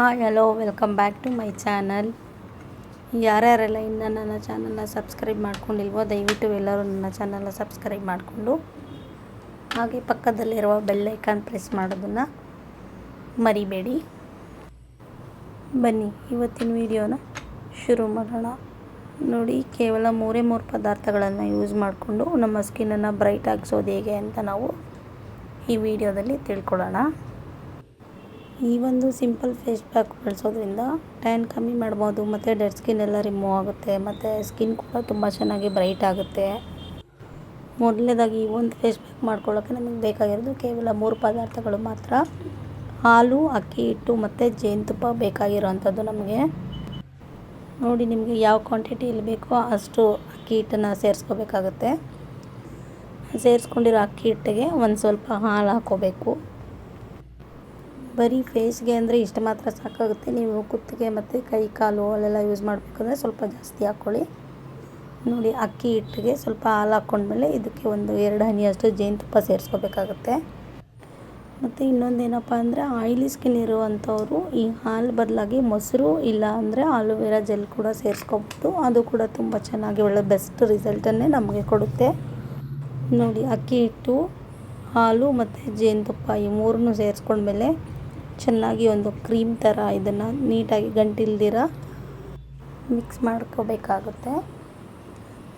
Hi, hello, welcome back to my channel. ಯಾರ್ಯಾರೆಲ್ಲ ಇನ್ನು ನನ್ನ ಚಾನಲ್ನ ಸಬ್ಸ್ಕ್ರೈಬ್ ಮಾಡ್ಕೊಂಡಿಲ್ವೋ, ದಯವಿಟ್ಟು ಎಲ್ಲರೂ ನನ್ನ ಚಾನಲ್ನ ಸಬ್ಸ್ಕ್ರೈಬ್ ಮಾಡಿಕೊಂಡು, ಹಾಗೆ ಪಕ್ಕದಲ್ಲಿರುವ ಬೆಲ್ಲೈಕಾನ್ ಪ್ರೆಸ್ ಮಾಡೋದನ್ನು ಮರಿಬೇಡಿ. ಬನ್ನಿ, ಇವತ್ತಿನ ವಿಡಿಯೋನ ಶುರು ಮಾಡೋಣ. ನೋಡಿ, ಕೇವಲ ಮೂರೇ ಮೂರು ಪದಾರ್ಥಗಳನ್ನು ಯೂಸ್ ಮಾಡಿಕೊಂಡು, ನಮ್ಮ ಸ್ಕಿನ್ನನ್ನು ಬ್ರೈಟ್ ಆಗಿಸೋದು ಹೇಗೆ ಅಂತ ನಾವು ಈ ವಿಡಿಯೋದಲ್ಲಿ ತಿಳ್ಕೊಳ್ಳೋಣ. ಈ ಒಂದು ಸಿಂಪಲ್ ಫೇಸ್ ಪ್ಯಾಕ್ ಬಳಸೋದ್ರಿಂದ ಟ್ಯಾನ್ ಕಮ್ಮಿ ಮಾಡ್ಬೋದು, ಮತ್ತು ಡೆಡ್ ಸ್ಕಿನ್ ಎಲ್ಲ ರಿಮೂವ್ ಆಗುತ್ತೆ, ಮತ್ತು ಸ್ಕಿನ್ ಕೂಡ ತುಂಬ ಚೆನ್ನಾಗಿ ಬ್ರೈಟ್ ಆಗುತ್ತೆ. ಮೊದಲನೇದಾಗಿ ಈ ಒಂದು ಫೇಸ್ ಪ್ಯಾಕ್ ಮಾಡ್ಕೊಳ್ಳೋಕ್ಕೆ ನಮಗೆ ಬೇಕಾಗಿರೋದು ಕೇವಲ ಮೂರು ಪದಾರ್ಥಗಳು ಮಾತ್ರ. ಹಾಲು, ಅಕ್ಕಿ, ಹಿಟ್ಟು, ಮತ್ತು ಜೇನುತುಪ್ಪ ಬೇಕಾಗಿರೋವಂಥದ್ದು ನಮಗೆ. ನೋಡಿ, ನಿಮಗೆ ಯಾವ ಕ್ವಾಂಟಿಟಿಯಲ್ಲಿ ಬೇಕೋ ಅಷ್ಟು ಅಕ್ಕಿ ಹಿಟ್ಟನ್ನು ಸೇರಿಸ್ಕೋಬೇಕಾಗುತ್ತೆ. ಸೇರಿಸ್ಕೊಂಡಿರೋ ಅಕ್ಕಿ ಹಿಟ್ಟಿಗೆ ಒಂದು ಸ್ವಲ್ಪ ಹಾಲು ಹಾಕ್ಕೋಬೇಕು ಬರೀ ಫೇಸ್ಗೆ ಅಂದರೆ ಇಷ್ಟು ಮಾತ್ರ ಸಾಕಾಗುತ್ತೆ. ನೀವು ಕುತ್ತಿಗೆ ಮತ್ತು ಕೈ, ಕಾಲು ಅಲ್ಲೆಲ್ಲ ಯೂಸ್ ಮಾಡಬೇಕಂದ್ರೆ ಸ್ವಲ್ಪ ಜಾಸ್ತಿ ಹಾಕ್ಕೊಳ್ಳಿ. ನೋಡಿ, ಅಕ್ಕಿ ಹಿಟ್ಟಿಗೆ ಸ್ವಲ್ಪ ಹಾಲು ಹಾಕ್ಕೊಂಡ್ಮೇಲೆ ಇದಕ್ಕೆ ಒಂದು ಎರಡು ಹನಿಯಷ್ಟು ಜೇನುತುಪ್ಪ ಸೇರಿಸ್ಕೋಬೇಕಾಗುತ್ತೆ. ಮತ್ತು ಇನ್ನೊಂದು ಏನಪ್ಪ ಅಂದರೆ ಆಯಿಲಿ ಸ್ಕಿನ್ ಇರುವಂಥವ್ರು ಈ ಹಾಲು ಬದಲಾಗಿ ಮೊಸರು ಇಲ್ಲ ಅಂದರೆ ಆಲೋವೆರಾ ಜೆಲ್ ಕೂಡ ಸೇರಿಸ್ಕೋಬೋದು. ಅದು ಕೂಡ ತುಂಬ ಚೆನ್ನಾಗಿ ಒಳ್ಳೆ ಬೆಸ್ಟ್ ರಿಸಲ್ಟನ್ನೇ ನಮಗೆ ಕೊಡುತ್ತೆ. ನೋಡಿ, ಅಕ್ಕಿ ಹಿಟ್ಟು, ಹಾಲು ಮತ್ತು ಜೇನುತುಪ್ಪ ಈ ಮೂರನ್ನು ಸೇರಿಸ್ಕೊಂಡ್ಮೇಲೆ ಚೆನ್ನಾಗಿ ಒಂದು ಕ್ರೀಮ್ ಥರ ಇದನ್ನು ನೀಟಾಗಿ ಗಂಟಿಲ್ದಿರ ಮಿಕ್ಸ್ ಮಾಡ್ಕೋಬೇಕಾಗುತ್ತೆ.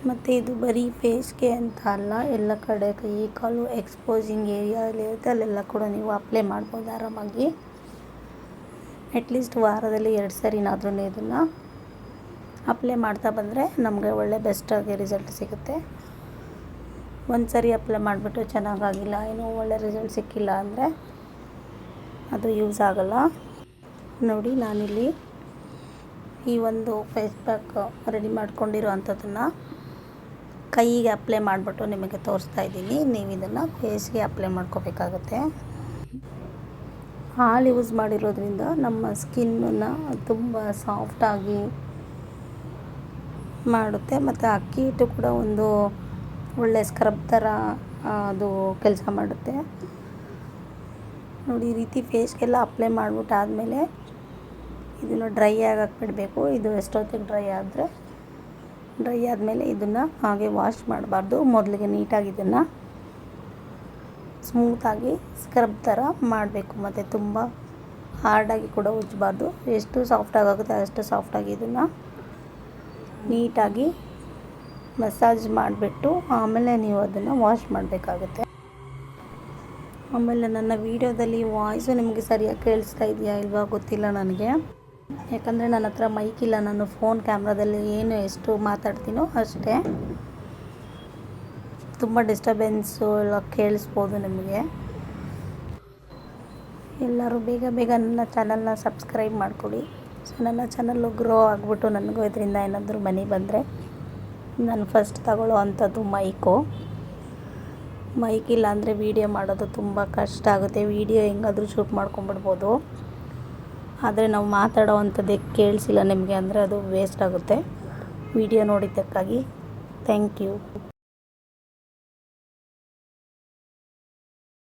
ಮತ್ತು ಇದು ಬರೀ ಫೇಸ್ಗೆ ಅಂತ ಅಲ್ಲ, ಎಲ್ಲ ಕಡೆ ಕೈ ಕಾಲು ಎಕ್ಸ್ಪೋಸಿಂಗ್ ಏರಿಯಾ ಇರುತ್ತೆ, ಅಲ್ಲೆಲ್ಲ ಕೂಡ ನೀವು ಅಪ್ಲೈ ಮಾಡ್ಬೋದು ಆರಾಮಾಗಿ. ಅಟ್ಲೀಸ್ಟ್ ವಾರದಲ್ಲಿ ಎರಡು ಸರಿನಾದ್ರೂ ಇದನ್ನು ಅಪ್ಲೈ ಮಾಡ್ತಾ ಬಂದರೆ ನಮಗೆ ಒಳ್ಳೆ ಬೆಸ್ಟಾಗಿ ರಿಸಲ್ಟ್ ಸಿಗುತ್ತೆ. ಒಂದು ಸರಿ ಅಪ್ಲೈ ಮಾಡಿಬಿಟ್ಟು ಚೆನ್ನಾಗಾಗಿಲ್ಲ, ಏನೋ ಒಳ್ಳೆ ರಿಸಲ್ಟ್ ಸಿಕ್ಕಿಲ್ಲ ಅಂದರೆ ಅದು ಯೂಸ್ ಆಗೋಲ್ಲ. ನೋಡಿ, ನಾನಿಲ್ಲಿ ಈ ಒಂದು ಫೇಸ್ ಪ್ಯಾಕ್ ರೆಡಿ ಮಾಡ್ಕೊಂಡಿರೋ ಅಂಥದ್ದನ್ನು ಕೈಗೆ ಅಪ್ಲೈ ಮಾಡಿಬಿಟ್ಟು ನಿಮಗೆ ತೋರಿಸ್ತಾ ಇದ್ದೀನಿ. ನೀವು ಇದನ್ನು ಫೇಸ್ಗೆ ಅಪ್ಲೈ ಮಾಡ್ಕೋಬೇಕಾಗುತ್ತೆ. ಹಾಲು ಯೂಸ್ ಮಾಡಿರೋದ್ರಿಂದ ನಮ್ಮ ಸ್ಕಿನ್ನನ್ನು ತುಂಬ ಸಾಫ್ಟಾಗಿ ಮಾಡುತ್ತೆ. ಮತ್ತು ಅಕ್ಕಿ ಹಿಟ್ಟು ಕೂಡ ಒಂದು ಒಳ್ಳೆ ಸ್ಕ್ರಬ್ ಥರ ಅದು ಕೆಲಸ ಮಾಡುತ್ತೆ. ನೋಡಿ, ಈ ರೀತಿ ಫೇಸ್ಗೆಲ್ಲ ಅಪ್ಲೈ ಮಾಡಿಬಿಟ್ಟು ಆದಮೇಲೆ ಇದನ್ನು ಡ್ರೈ ಆಗಕ್ಕೆ ಬಿಡಬೇಕು. ಇದು ಎಷ್ಟೊತ್ತಿಗೆ ಡ್ರೈ ಆದರೆ? ಡ್ರೈ ಆದಮೇಲೆ ಇದನ್ನು ಹಾಗೆ ವಾಶ್ ಮಾಡಬಾರ್ದು. ಮೊದಲಿಗೆ ನೀಟಾಗಿ ಇದನ್ನು ಸ್ಮೂತಾಗಿ ಸ್ಕ್ರಬ್ ಥರ ಮಾಡಬೇಕು. ಮತ್ತು ತುಂಬ ಹಾರ್ಡಾಗಿ ಕೂಡ ಉಜ್ಜಬಾರ್ದು ಎಷ್ಟು ಸಾಫ್ಟಾಗಿ ಆಗುತ್ತೆ ಅಷ್ಟು ಸಾಫ್ಟಾಗಿ ಇದನ್ನು ನೀಟಾಗಿ ಮಸಾಜ್ ಮಾಡಿಬಿಟ್ಟು ಆಮೇಲೆ ನೀವು ಅದನ್ನು ವಾಶ್ ಮಾಡಬೇಕಾಗುತ್ತೆ. ಆಮೇಲೆ ನನ್ನ ವೀಡಿಯೋದಲ್ಲಿ ವಾಯ್ಸು ನಿಮಗೆ ಸರಿಯಾಗಿ ಕೇಳಿಸ್ತಾ ಇದೆಯಾ ಇಲ್ವಾ ಗೊತ್ತಿಲ್ಲ ನನಗೆ. ಯಾಕಂದರೆ ನನ್ನ ಹತ್ರ ಮೈಕ್ ಇಲ್ಲ, ನಾನು ಫೋನ್ ಕ್ಯಾಮ್ರಾದಲ್ಲಿ ಏನು ಎಷ್ಟು ಮಾತಾಡ್ತೀನೋ ಅಷ್ಟೇ. ತುಂಬ ಡಿಸ್ಟರ್ಬೆನ್ಸು ಎಲ್ಲ ಕೇಳಿಸ್ಬೋದು ನಿಮಗೆ. ಎಲ್ಲರೂ ಬೇಗ ಬೇಗ ನನ್ನ ಚಾನಲ್ನ ಸಬ್ಸ್ಕ್ರೈಬ್ ಮಾಡಿಕೊಡಿ. ಸೊ ನನ್ನ ಚಾನಲ್ಲು ಗ್ರೋ ಆಗಿಬಿಟ್ಟು ನನಗೂ ಇದರಿಂದ ಏನಾದರೂ ಮನಿ ಬಂದರೆ, ನಾನು ಫಸ್ಟ್ ತಗೊಳ್ಳೋ ಅಂಥದ್ದು ಮೈಕು ಮೈಕ್ ಇಲ್ಲ ಅಂದರೆ ವೀಡಿಯೋ ಮಾಡೋದು ತುಂಬ ಕಷ್ಟ ಆಗುತ್ತೆ. ವೀಡಿಯೋ ಹೆಂಗಾದರೂ ಶೂಟ್ ಮಾಡ್ಕೊಂಬಿಡ್ಬೋದು. ಆದರೆ ನಾವು ಮಾತಾಡೋ ಅಂಥದ್ದೇ ಕೇಳಿಸಿಲ್ಲ ನಿಮಗೆ ಅಂದರೆ ಅದು ವೇಸ್ಟ್ ಆಗುತ್ತೆ. ವೀಡಿಯೋ ನೋಡಿದ್ದಕ್ಕಾಗಿ ಥ್ಯಾಂಕ್ ಯು.